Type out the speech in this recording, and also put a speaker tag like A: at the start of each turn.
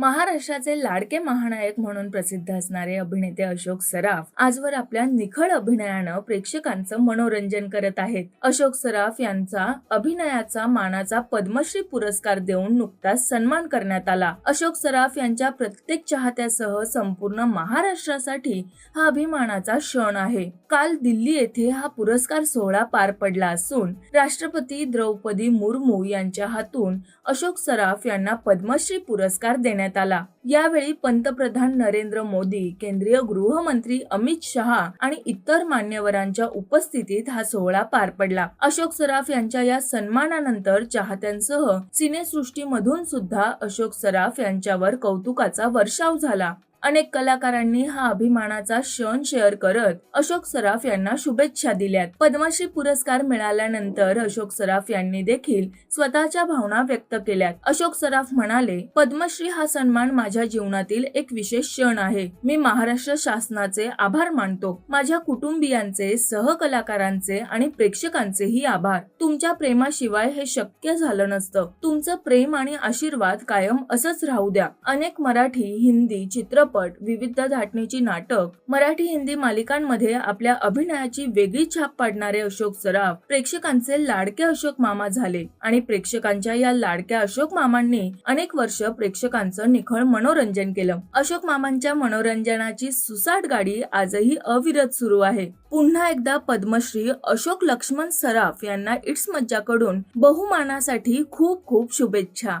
A: महाराष्ट्राचे लाडके महानायक म्हणून प्रसिद्ध असणारे अभिनेते अशोक सराफ आजवर आपल्या निखळ अभिनयानं प्रेक्षकांचं मनोरंजन करत आहेत. अशोक सराफ यांचा अभिनयाचा मानाचा पद्मश्री पुरस्कार देऊन नुकताच सन्मान करण्यात आला. अशोक सराफ यांच्या प्रत्येक चाहत्यासह संपूर्ण महाराष्ट्रासाठी हा अभिमानाचा क्षण आहे. काल दिल्ली येथे हा पुरस्कार सोहळा पार पडला असून राष्ट्रपती द्रौपदी मुर्मू यांच्या हातून अशोक सराफ यांना पद्मश्री पुरस्कार देण्यात आला. यावेळी पंतप्रधान नरेंद्र मोदी केंद्रीय गृहमंत्री अमित शहा आणि इतर मान्यवरांच्या उपस्थितीत हा सोहळा पार पडला. अशोक सराफ यांच्या या सन्मानानंतर चाहत्यांसह सिनेसृष्टीमधून सुद्धा अशोक सराफ यांच्यावर कौतुकाचा वर्षाव झाला. अनेक कलाकारांनी हा अभिमानाचा क्षण शेअर करत अशोक सराफ यांना शुभेच्छा दिल्यात. पद्मश्री पुरस्कार मिळाल्यानंतर अशोक सराफ यांनी देखील स्वतःच्या भावना व्यक्त केल्यात. अशोक सराफ म्हणाले पद्मश्री हा सन्मान माझ्या जीवनातील एक विशेष क्षण आहे. मी महाराष्ट्र शासनाचे आभार मानतो. माझ्या कुटुंबियांचे सहकलाकारांचे आणि प्रेक्षकांचेही आभार. तुमच्या प्रेमाशिवाय हे शक्य झालं नसतं. तुमचं प्रेम आणि आशीर्वाद कायम असंच राहू द्या. अनेक मराठी हिंदी चित्रपट विविध धाटणीची नाटक मराठी हिंदी मालिकांमध्ये आपल्या अभिनयाची वेगळी छाप पाडणारे अशोक सराफ प्रेक्षकांचे लाडके अशोक मामा झाले. आणि प्रेक्षकांच्या या लाडक्या अशोक मामांनी अनेक वर्ष प्रेक्षकांचं निखळ मनोरंजन केलं. अशोक मामांच्या मनोरंजनाची सुसाट गाडी आजही अविरत सुरू आहे. पुन्हा एकदा पद्मश्री अशोक लक्ष्मण सराफ यांना इट्स मज्जाकडून बहुमानासाठी खूप खूप शुभेच्छा.